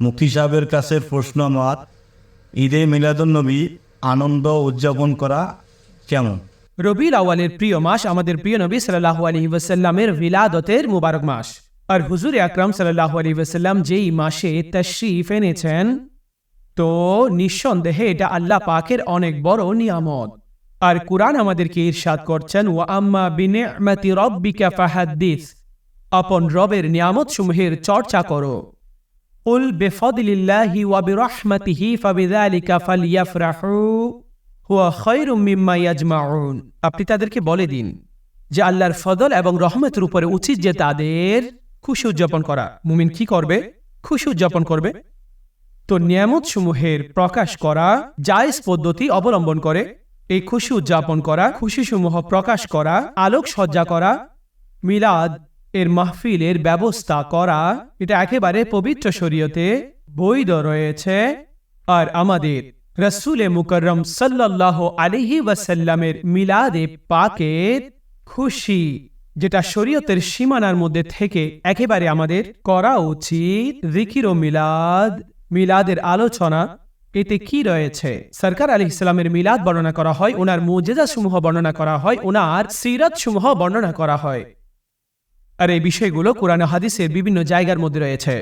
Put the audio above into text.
মুফতি সাহেবের কাছে প্রশ্ন আমার, ঈদে মিলাদুন্নবী আনন্দ উদযাপন করা কেমন? রবিউল আওয়ালের প্রিয় মাস আমাদের প্রিয় নবী সাল্লাহ আলী ওয়াসাল্লামের ভিলাদতের মুবারক মাস। আর হুজুর আকরাম সাল্লাহ আলী ওয়াসাল্লাম যেই মাসে তশরিফ এনেছেন, তো নিঃসন্দেহে এটা আল্লাহ পাকের অনেক বড় নিয়ামত। আর কুরআন আমাদেরকে ইরশাদ করছেন ও আম্মা বিনি'মাতি রব্বিকা ফাহাদ্দিস। আপন রবের নিয়ামত সমূহের চর্চা করো। উল বেফদলিল্লাহি ওয়া বিরহমাতিহি ফাবিযালিকা ফালইয়াফরাহু হুয়া খায়রুম মিম্মা ইয়াজমাউন আপনি তাদেরকে বলে দিন যে আল্লাহর ফদল এবং রহমতের উপরে উচিত যে তাদের খুশি উদযাপন করা। মুমিন কি করবে? খুশি উদযাপন করবে। তো নিয়ামত সমূহের প্রকাশ করা জায়েজ পদ্ধতি অবলম্বন করে, এই খুশি উদযাপন করা খুশি সমূহ প্রকাশ করা আলোক সজ্জা করা, মিলাদ এর মাহফিলের ব্যবস্থা করা, এটা একেবারে পবিত্র শরীয়তে বৈধ রয়েছে। আর আমাদের রসুলে মুকরম সাল্লাহ আলিহি ওয়াসাল্লামের মিলাদে পাকের খুশি, যেটা শরীয়তের সীমানার মধ্যে থেকে একেবারে আমাদের করা উচিত। জিকির মিলাদ, মিলাদের আলোচনা, এতে কি রয়েছে? সরকার আলী ইসলামের মিলাদ বর্ণনা করা হয়, ওনার মুজেজা সমূহ বর্ণনা করা হয়, ওনার সিরাত সমূহ বর্ণনা করা হয়। আর এই বিষয়গুলো কোরআন হাদিসের বিভিন্ন জায়গার মধ্যে রয়েছে।